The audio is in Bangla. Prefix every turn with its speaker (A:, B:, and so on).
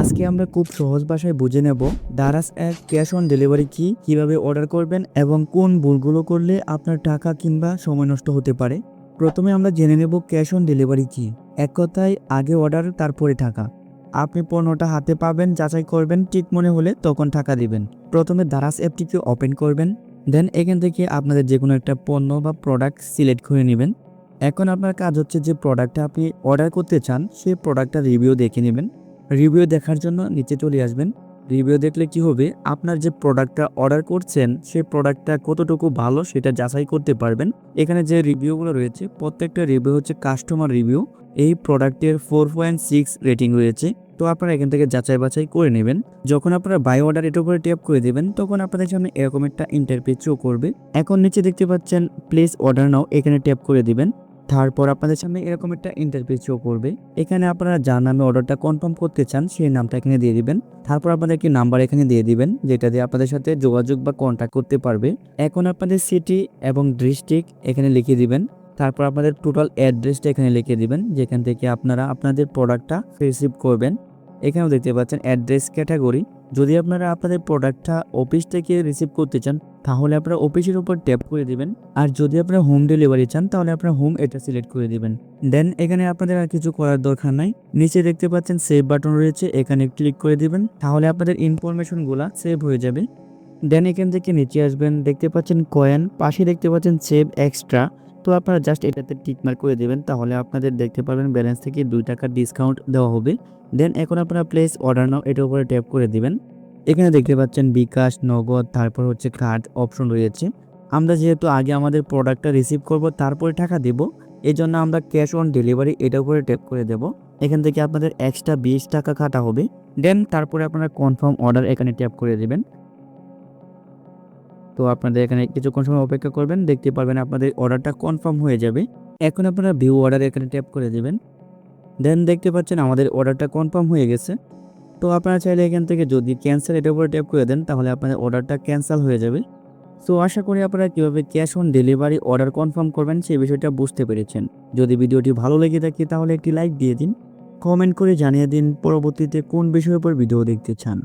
A: আজকে আমরা খুব সহজ ভাষায় বুঝে নেব Daraz app cash on delivery কি, কীভাবে অর্ডার করবেন এবং কোন ভুলগুলো করলে আপনার টাকা কিংবা সময় নষ্ট হতে পারে। প্রথমে আমরা জেনে নেব ক্যাশ অন ডেলিভারি কি। এক কথায়, আগে অর্ডার, তারপরে টাকা। আপনি পণ্যটা হাতে পাবেন, যাচাই করবেন, ঠিক মনে হলে তখন টাকা দিবেন। প্রথমে দারাস অ্যাপটিকে ওপেন করবেন, দেন এখান থেকে আপনাদের যে কোনো একটা পণ্য বা প্রোডাক্ট সিলেক্ট করে নেবেন। এখন আপনার কাজ হচ্ছে যে প্রোডাক্টটা আপনি অর্ডার করতে চান সেই প্রোডাক্টটা রিভিউ দেখে নেবেন। রিভিউ দেখার জন্য নিচে চলে আসবেন। রিভিউ দেখলে কি হবে? আপনার যে প্রোডাক্টটা অর্ডার করছেন সেই প্রোডাক্টটা কতটুকু ভালো সেটা যাচাই করতে পারবেন। এখানে যে রিভিউগুলো রয়েছে, প্রত্যেকটা রিভিউ হচ্ছে কাস্টমার রিভিউ এই প্রোডাক্টের ফোর পয়েন্ট সিক্স রেটিং রয়েছে। তো আপনারা এখান থেকে যাচাই বাছাই করে নেবেন। যখন আপনারা বাই অর্ডার এটার উপরে ট্যাপ করে দেবেন, তখন আপনাদের সামনে এরকম একটা ইন্টারপেজ করবে। এখন নিচে দেখতে পাচ্ছেন প্লেস অর্ডার নাও এখানে ট্যাপ করে দিবেন। তারপর আপনাদের সামনে এরকম একটা ইন্টারভিউ শো করবে। এখানে আপনারা যার নামে অর্ডারটা কনফার্ম করতে চান, সেই নামটা এখানে দিয়ে দিবেন। তারপর আপনাদের একটি নাম্বার এখানে দিয়ে দিবেন, যেটা দিয়ে আপনাদের সাথে যোগাযোগ বা কন্ট্যাক্ট করতে পারবে। এখন আপনাদের সিটি এবং ডিস্ট্রিক্ট এখানে লিখে দিবেন। তারপর আপনাদের টোটাল অ্যাড্রেসটা এখানে লিখে দিবেন, যেখান থেকে আপনারা আপনাদের প্রোডাক্টটা রিসিভ করবেন। এখানেও দেখতে পাচ্ছেন অ্যাড্রেস ক্যাটাগরি যদি আপনারা আপনাদের প্রোডাক্টটা অফিস থেকে রিসিভ করতে চান, তাহলে আপনারা অফিসের উপর ট্যাপ করে দিবেন। আর যদি আপনারা হোম ডেলিভারি চান, তাহলে আপনারা হোম এটা সিলেক্ট করে দিবেন। দেন এখানে আপনাদের আর কিছু করার দরকার নাই। নিচে দেখতে পাচ্ছেন সেভ বাটন রয়েছে, এখানে ক্লিক করে দিবেন। তাহলে আপনাদের ইনফরমেশনগুলো সেভ হয়ে যাবে। দেন এখান থেকে নিচে আসবেন, দেখতে পাচ্ছেন কয়েন পাশে দেখতে পাচ্ছেন সেভ এক্সট্রা তো আপনারা জাস্ট এটাতে টিকমার্ক করে দেবেন, তাহলে আপনাদের দেখতে পারবেন ব্যালেন্স থেকে দুই টাকার ডিসকাউন্ট দেওয়া হবে। দেন এখন আপনারা প্লেস অর্ডার নাও এটার উপরে ট্যাপ করে দেবেন। এখানে দেখতে পাচ্ছেন বিকাশ, নগদ, তারপর হচ্ছে কার্ড অপশন রয়েছে। আমরা যেহেতু আগে আমাদের প্রোডাক্টটা রিসিভ করব, তারপরে টাকা দেব এই জন্য আমরা ক্যাশ অন ডেলিভারি এটার উপরে ট্যাপ করে দেব। এখান থেকে আপনাদের এক্সট্রা বিশ টাকা কাটা হবে। দেন তারপরে আপনারা কনফার্ম অর্ডার এখানে ট্যাপ করে দেবেন। তো আপনাদের এখানে কিছুক্ষণ সময় অপেক্ষা করবেন, দেখতে পারবেন আপনাদের অর্ডারটা কনফার্ম হয়ে যাবে। এখন আপনারা ভিউ অর্ডার এখানে ট্যাপ করে দেবেন। দেন দেখতে পাচ্ছেন আমাদের অর্ডারটা কনফার্ম হয়ে গেছে। তো আপনারা চাইলে এখান থেকে যদি ক্যান্সেল এটার উপরে ট্যাপ করে দেন, তাহলে আপনাদের অর্ডারটা ক্যান্সেল হয়ে যাবে। সো আশা করি আপনারা কীভাবে cash on delivery order confirm করবেন, সেই বিষয়টা বুঝতে পেরেছেন। যদি ভিডিওটি ভালো লেগে থাকে, তাহলে একটি লাইক দিয়ে দিন। কমেন্ট করে জানিয়ে দিন পরবর্তীতে কোন বিষয়ের উপর ভিডিও দেখতে চান।